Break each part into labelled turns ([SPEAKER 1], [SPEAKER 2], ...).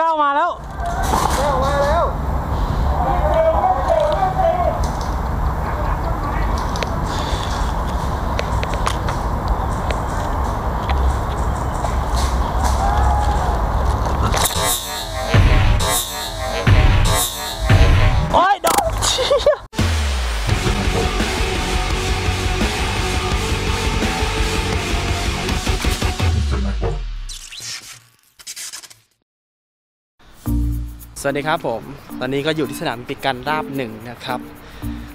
[SPEAKER 1] ก้าวมาแล้ว
[SPEAKER 2] วั
[SPEAKER 1] สดีครับผม ตอนนี้ก็อยู่ที่สนามปิกันราบหนึ่งนะครับ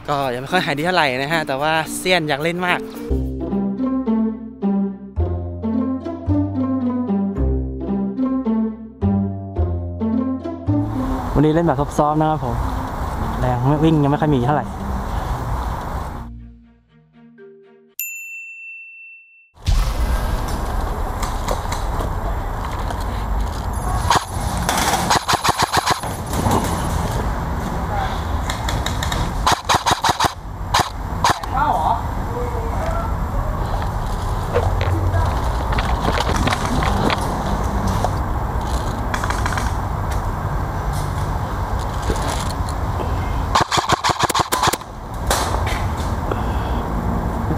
[SPEAKER 1] ก็ยังไม่ค่อยหายดีเท่าไหร่นะฮะ แต่ว่าเซียนอยากเล่นมากวันนี้เล่นแบบซอฟๆนะครับผม แรงไม่วิ่งยังไม่ค่อยมีเท่าไหร่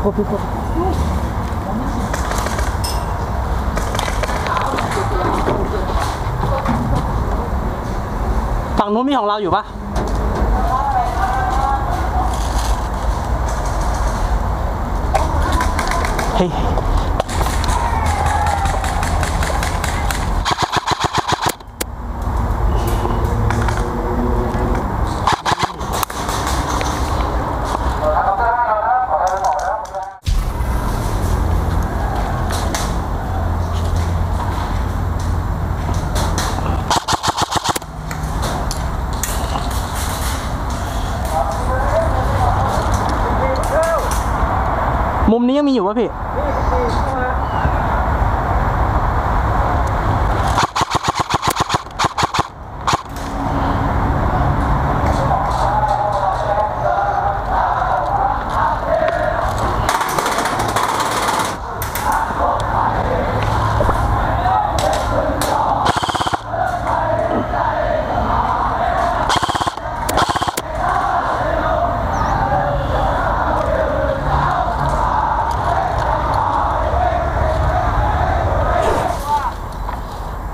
[SPEAKER 1] พบพี่พบฝั่งนู้นมีของเราอยู่ปะเฮ้ย มุมนี้ยังมีอยู่ป่ะพี่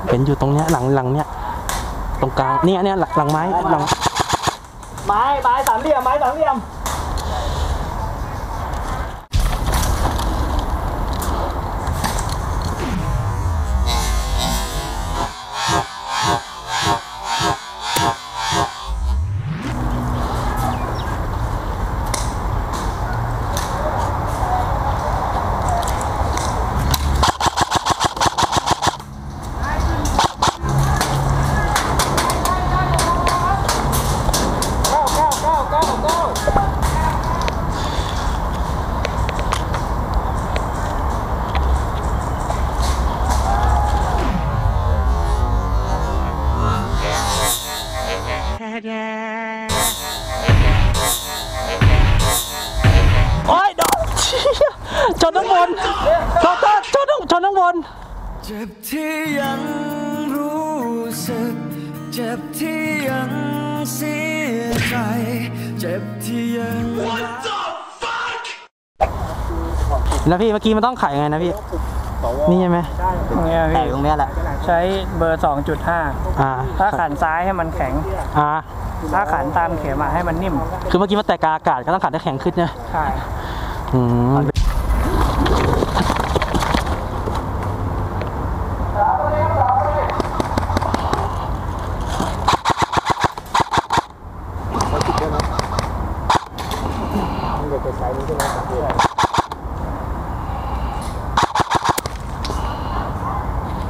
[SPEAKER 1] เห็นอยู่ตรงเนี้ยหลังหลังเนี้ยตรงกลางเนี่ยเนี่ยหลังหลังไม้หลัง
[SPEAKER 2] ไม้ไม้สามเหลี่ยมไม้สามเหลี่ยม
[SPEAKER 1] โอ้ยโดนเชี่ยชนข้างบนชนชนชนข้างชนข้างบน
[SPEAKER 3] เจ็บที่ยังรู้สึก เจ็บที่ยังเสียใจ เจ็บที่ยัง
[SPEAKER 1] แล้วพี่เมื่อกี้มันต้องไขยังไงนะพี่ นี่ใช่ไหม
[SPEAKER 2] ตรงเนี้ย
[SPEAKER 1] แต่
[SPEAKER 2] พี่
[SPEAKER 1] ตรงเนี้ยแหละ
[SPEAKER 2] ใช้เบอร์ 2.5
[SPEAKER 1] อ่า
[SPEAKER 2] ถ้าขันซ้ายให้มันแข็ง
[SPEAKER 1] อ่า
[SPEAKER 2] ถ้าขันตามเข็มอะให้มันนิ่ม
[SPEAKER 1] คือเมื่อกี้มันแตกกลางอากาศก็ต้องขัดให้แข็งขึ้นเนี่ย
[SPEAKER 2] ใช่
[SPEAKER 1] อืม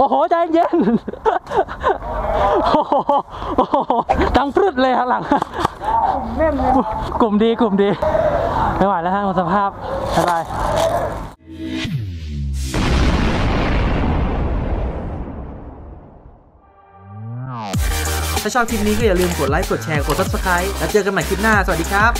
[SPEAKER 1] โอ้โห ใจเย็น โอ้โหดังพรึดเลยข้างหลัง กลุ่มดีกลุ่มดี ไม่ไหวแล้วฮะหมดสภาพบ๊ายบายถ้าชอบคลิปนี้ก็อย่าลืมกดไลค์ กดแชร์ กด subscribe แล้วเจอกันใหม่คลิปหน้า สวัสดีครับ